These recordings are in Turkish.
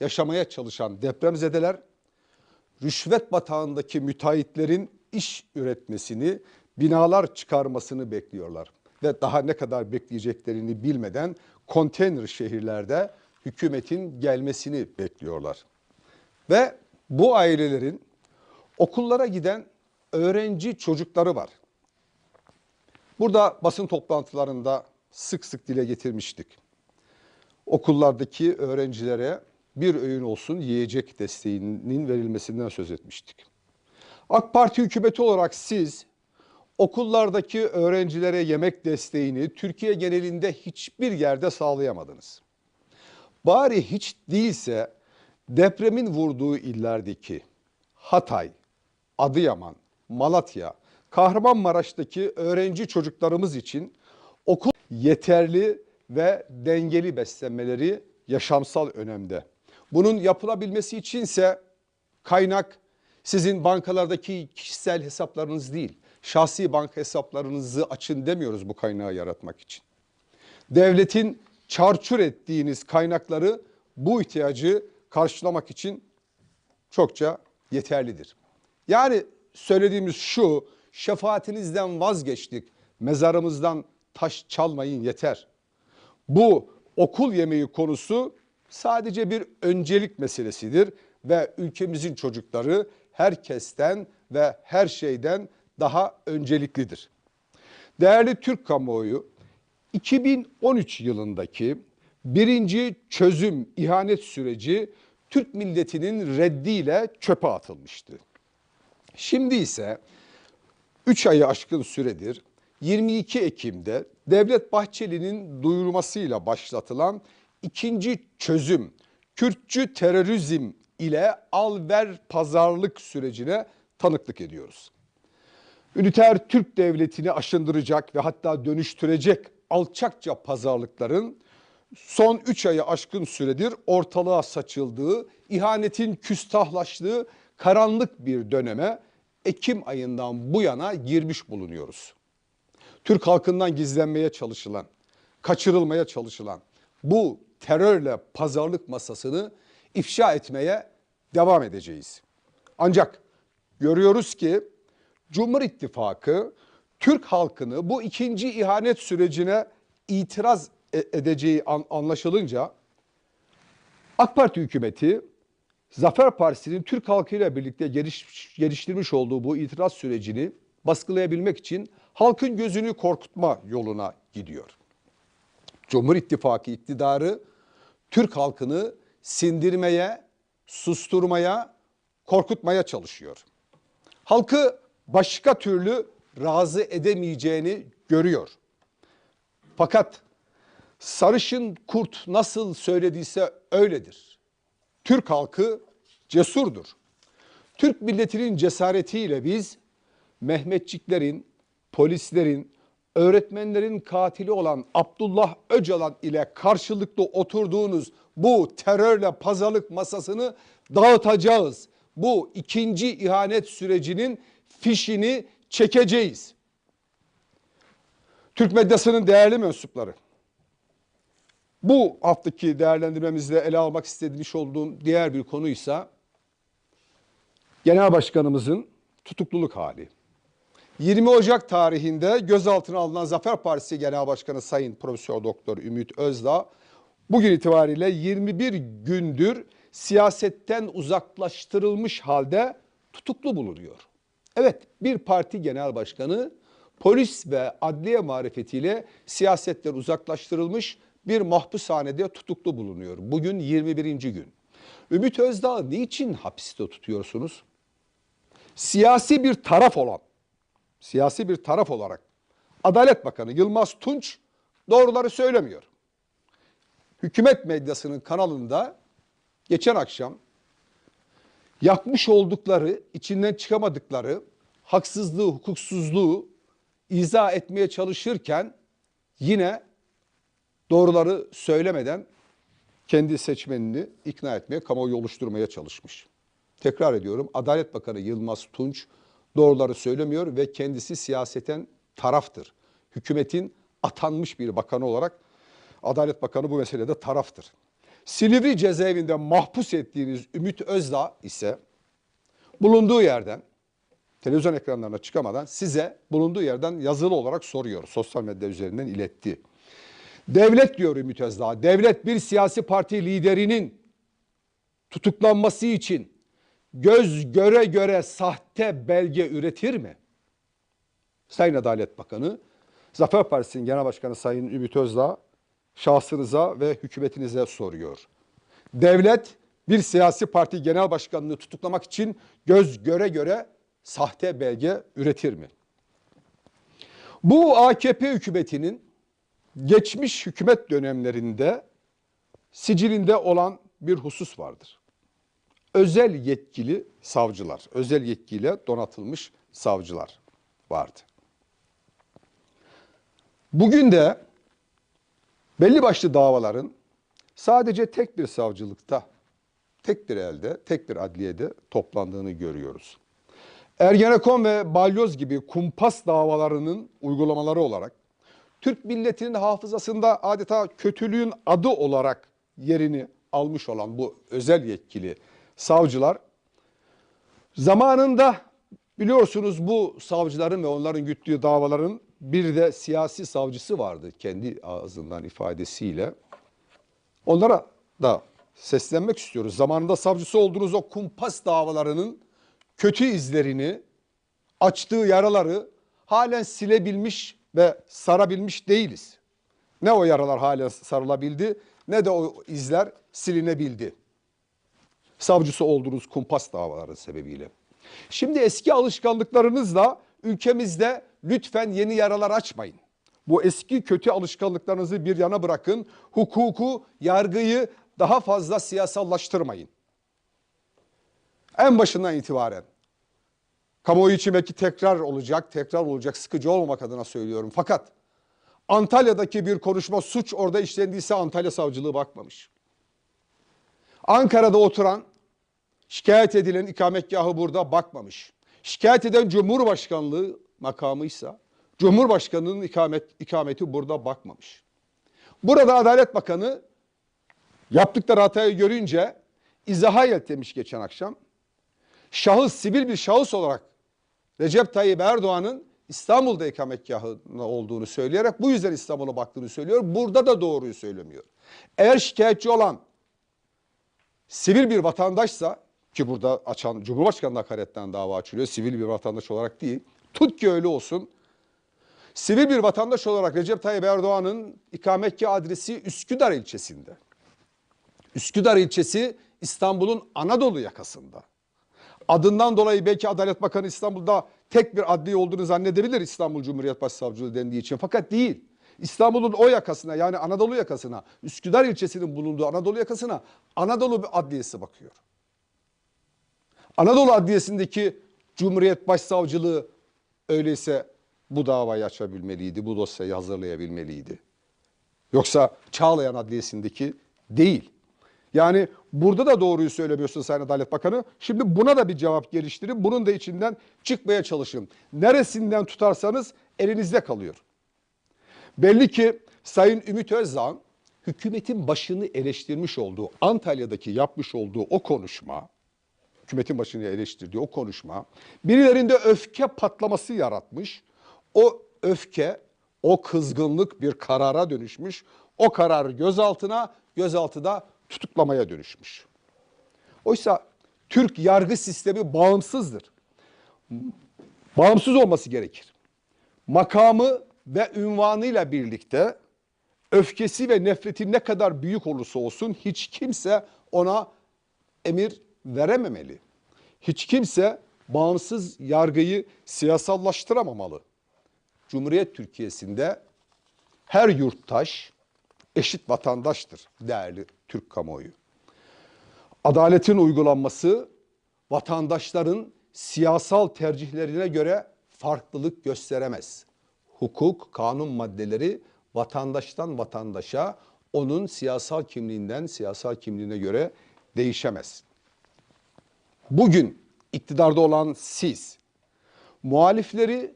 yaşamaya çalışan depremzedeler rüşvet batağındaki müteahhitlerin iş üretmesini, binalar çıkarmasını bekliyorlar. Ve daha ne kadar bekleyeceklerini bilmeden konteyner şehirlerde hükümetin gelmesini bekliyorlar. Ve bu ailelerin okullara giden öğrenci çocukları var. Burada basın toplantılarında sık sık dile getirmiştik. Okullardaki öğrencilere bir öğün olsun yiyecek desteğinin verilmesinden söz etmiştik. AK Parti hükümeti olarak siz okullardaki öğrencilere yemek desteğini Türkiye genelinde hiçbir yerde sağlayamadınız. Bari hiç değilse depremin vurduğu illerdeki Hatay, Adıyaman, Malatya, Kahramanmaraş'taki öğrenci çocuklarımız için okul yeterli ve dengeli beslenmeleri yaşamsal önemde. Bunun yapılabilmesi içinse kaynak sizin bankalardaki kişisel hesaplarınız değil, şahsi banka hesaplarınızı açın demiyoruz bu kaynağı yaratmak için. Devletin çarçur ettiğiniz kaynakları bu ihtiyacı karşılamak için çokça yeterlidir. Yani söylediğimiz şu, şefaatinizden vazgeçtik, mezarımızdan taş çalmayın yeter. Bu okul yemeği konusu sadece bir öncelik meselesidir ve ülkemizin çocukları herkesten ve her şeyden daha önceliklidir. Değerli Türk kamuoyu, 2013 yılındaki birinci çözüm ihanet süreci Türk milletinin reddiyle çöpe atılmıştı. Şimdi ise 3 ayı aşkın süredir 22 Ekim'de Devlet Bahçeli'nin duyurmasıyla başlatılan ikinci çözüm Kürtçü terörizm ile al ver pazarlık sürecine tanıklık ediyoruz. Üniter Türk Devleti'ni aşındıracak ve hatta dönüştürecek alçakça pazarlıkların son 3 ayı aşkın süredir ortalığa saçıldığı, ihanetin küstahlaştığı karanlık bir döneme Ekim ayından bu yana girmiş bulunuyoruz. Türk halkından gizlenmeye çalışılan, kaçırılmaya çalışılan bu terörle pazarlık masasını ifşa etmeye devam edeceğiz. Ancak görüyoruz ki Cumhur İttifakı Türk halkını bu ikinci ihanet sürecine itiraz e- edeceği anlaşılınca AK Parti hükümeti Zafer Partisi'nin Türk halkıyla birlikte geliş, geliştirmiş olduğu bu itiraz sürecini baskılayabilmek için halkın gözünü korkutma yoluna gidiyor. Cumhur İttifakı iktidarı Türk halkını sindirmeye, susturmaya, korkutmaya çalışıyor. Halkı başka türlü razı edemeyeceğini görüyor. Fakat sarışın kurt nasıl söylediyse öyledir. Türk halkı cesurdur. Türk milletinin cesaretiyle biz Mehmetçiklerin, polislerin, öğretmenlerin katili olan Abdullah Öcalan ile karşılıklı oturduğunuz bu terörle pazarlık masasını dağıtacağız. Bu ikinci ihanet sürecinin fişini çekeceğiz. Türk medyasının değerli mensupları. Bu haftaki değerlendirmemizde ele almak istediğim olduğum diğer bir konuysa Genel Başkanımızın tutukluluk hali. 20 Ocak tarihinde gözaltına alınan Zafer Partisi Genel Başkanı Sayın Profesör Doktor Ümit Özdağ bugün itibariyle 21 gündür siyasetten uzaklaştırılmış halde tutuklu bulunuyor. Evet bir parti genel başkanı polis ve adliye marifetiyle siyasetten uzaklaştırılmış bir mahpushanede tutuklu bulunuyor. Bugün 21. gün. Ümit Özdağ'ı niçin hapiste tutuyorsunuz? Siyasi bir taraf olan siyasi bir taraf olarak Adalet Bakanı Yılmaz Tunç doğruları söylemiyor. Hükümet medyasının kanalında geçen akşam yapmış oldukları, içinden çıkamadıkları haksızlığı, hukuksuzluğu izah etmeye çalışırken yine doğruları söylemeden kendi seçmenini ikna etmeye, kamuoyu oluşturmaya çalışmış. Tekrar ediyorum Adalet Bakanı Yılmaz Tunç doğruları söylemiyor ve kendisi siyaseten taraftır. Hükümetin atanmış bir bakanı olarak Adalet Bakanı bu meselede taraftır. Silivri cezaevinde mahpus ettiğiniz Ümit Özdağ ise bulunduğu yerden televizyon ekranlarına çıkamadan size bulunduğu yerden yazılı olarak soruyor. Sosyal medya üzerinden iletti. Devlet diyor Ümit Özdağ, devlet bir siyasi parti liderinin tutuklanması için göz göre göre sahte belge üretir mi? Sayın Adalet Bakanı, Zafer Partisi'nin Genel Başkanı Sayın Ümit Özdağ şahsınıza ve hükümetinize soruyor. Devlet bir siyasi parti genel başkanını tutuklamak için göz göre göre sahte belge üretir mi? Bu AKP hükümetinin geçmiş hükümet dönemlerinde sicilinde olan bir husus vardır. Özel yetkili savcılar, özel yetkiyle donatılmış savcılar vardı. Bugün de belli başlı davaların sadece tek bir savcılıkta, tek bir elde, tek bir adliyede toplandığını görüyoruz. Ergenekon ve Balyoz gibi kumpas davalarının uygulamaları olarak Türk milletinin hafızasında adeta kötülüğün adı olarak yerini almış olan bu özel yetkili savcılar zamanında biliyorsunuz bu savcıların ve onların güttüğü davaların bir de siyasi savcısı vardı kendi ağzından ifadesiyle. Onlara da seslenmek istiyoruz. Zamanında savcısı olduğunuz o kumpas davalarının kötü izlerini, açtığı yaraları halen silebilmiş ve sarabilmiş değiliz. Ne o yaralar halen sarılabildi ne de o izler silinebildi. Savcısı olduğunuz kumpas davaları sebebiyle. Şimdi eski alışkanlıklarınızla ülkemizde lütfen yeni yaralar açmayın. Bu eski kötü alışkanlıklarınızı bir yana bırakın. Hukuku, yargıyı daha fazla siyasallaştırmayın. En başından itibaren kamuoyu için belki tekrar olacak, tekrar olacak sıkıcı olmamak adına söylüyorum. Fakat Antalya'daki bir konuşma suç orada işlendiyse Antalya Savcılığı bakmamış. Ankara'da oturan şikayet edilen ikametgahı burada bakmamış. Şikayet eden Cumhurbaşkanlığı makamıysa Cumhurbaşkanının ikamet, ikameti burada bakmamış. Burada Adalet Bakanı yaptıkları hatayı görünce izaha yeltemiş geçen akşam. Şahıs, sivil bir şahıs olarak Recep Tayyip Erdoğan'ın İstanbul'da ikametgahı olduğunu söyleyerek bu yüzden İstanbul'a baktığını söylüyor. Burada da doğruyu söylemiyor. Eğer şikayetçi olan sivil bir vatandaşsa ki burada açan Cumhurbaşkanı hakaretten dava açılıyor sivil bir vatandaş olarak değil. Tut ki öyle olsun. Sivil bir vatandaş olarak Recep Tayyip Erdoğan'ın ikametgah adresi Üsküdar ilçesinde. Üsküdar ilçesi İstanbul'un Anadolu yakasında. Adından dolayı belki Adalet Bakanı İstanbul'da tek bir adli olduğunu zannedebilir İstanbul Cumhuriyet Başsavcılığı dendiği için. Fakat değil. İstanbul'un o yakasına yani Anadolu yakasına, Üsküdar ilçesinin bulunduğu Anadolu yakasına Anadolu Adliyesi bakıyor. Anadolu Adliyesi'ndeki Cumhuriyet Başsavcılığı öyleyse bu davayı açabilmeliydi, bu dosyayı hazırlayabilmeliydi. Yoksa Çağlayan Adliyesi'ndeki değil. Yani burada da doğruyu söylemiyorsun Sayın Adalet Bakanı. Şimdi buna da bir cevap geliştirin. Bunun da içinden çıkmaya çalışın. Neresinden tutarsanız elinizde kalıyor. Belli ki Sayın Ümit Özdağ hükümetin başını eleştirmiş olduğu, Antalya'daki yapmış olduğu o konuşma, hükümetin başını eleştirdiği o konuşma birilerinde öfke patlaması yaratmış. O öfke, o kızgınlık bir karara dönüşmüş. O karar gözaltına, gözaltı da tutuklamaya dönüşmüş. Oysa Türk yargı sistemi bağımsızdır. Bağımsız olması gerekir. Makamı ve ünvanıyla birlikte öfkesi ve nefreti ne kadar büyük olursa olsun hiç kimse ona emir verememeli. Hiç kimse bağımsız yargıyı siyasallaştıramamalı. Cumhuriyet Türkiye'sinde her yurttaş eşit vatandaştır değerli Türk kamuoyu. Adaletin uygulanması vatandaşların siyasal tercihlerine göre farklılık gösteremez. Hukuk, kanun maddeleri vatandaştan vatandaşa onun siyasal kimliğinden siyasal kimliğine göre değişemez. Bugün iktidarda olan siz muhalifleri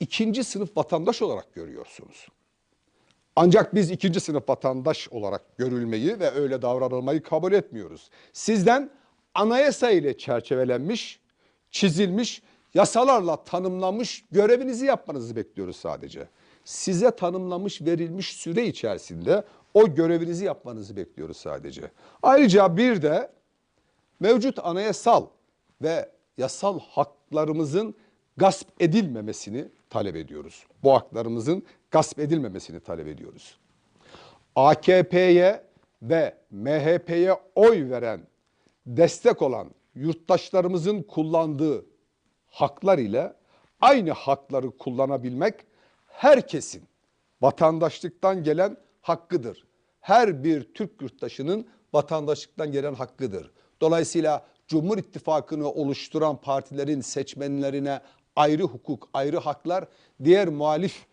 ikinci sınıf vatandaş olarak görüyorsunuz. Ancak biz ikinci sınıf vatandaş olarak görülmeyi ve öyle davranılmayı kabul etmiyoruz. Sizden anayasa ile çerçevelenmiş, çizilmiş, yasalarla tanımlanmış görevinizi yapmanızı bekliyoruz sadece. Size tanımlamış verilmiş süre içerisinde o görevinizi yapmanızı bekliyoruz sadece. Ayrıca bir de mevcut anayasal ve yasal haklarımızın gasp edilmemesini talep ediyoruz. Bu haklarımızın gasp edilmemesini talep ediyoruz. AKP'ye ve MHP'ye oy veren, destek olan yurttaşlarımızın kullandığı haklar ile aynı hakları kullanabilmek herkesin vatandaşlıktan gelen hakkıdır. Her bir Türk yurttaşının vatandaşlıktan gelen hakkıdır. Dolayısıyla Cumhur İttifakı'nı oluşturan partilerin seçmenlerine ayrı hukuk, ayrı haklar, diğer muhalif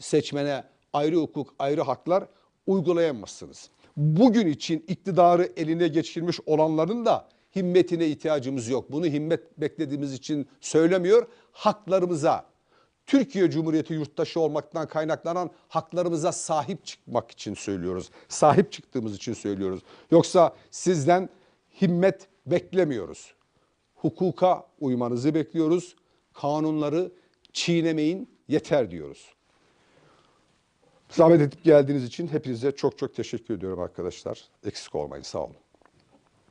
seçmene ayrı hukuk, ayrı haklar uygulayamazsınız. Bugün için iktidarı eline geçirmiş olanların da himmetine ihtiyacımız yok. Bunu himmet beklediğimiz için söylemiyor. Haklarımıza, Türkiye Cumhuriyeti yurttaşı olmaktan kaynaklanan haklarımıza sahip çıkmak için söylüyoruz. Sahip çıktığımız için söylüyoruz. Yoksa sizden himmet beklemiyoruz. Hukuka uymanızı bekliyoruz. Kanunları çiğnemeyin yeter diyoruz. Zahmet edip geldiğiniz için hepinize çok çok teşekkür ediyorum arkadaşlar. Eksik olmayın sağ olun.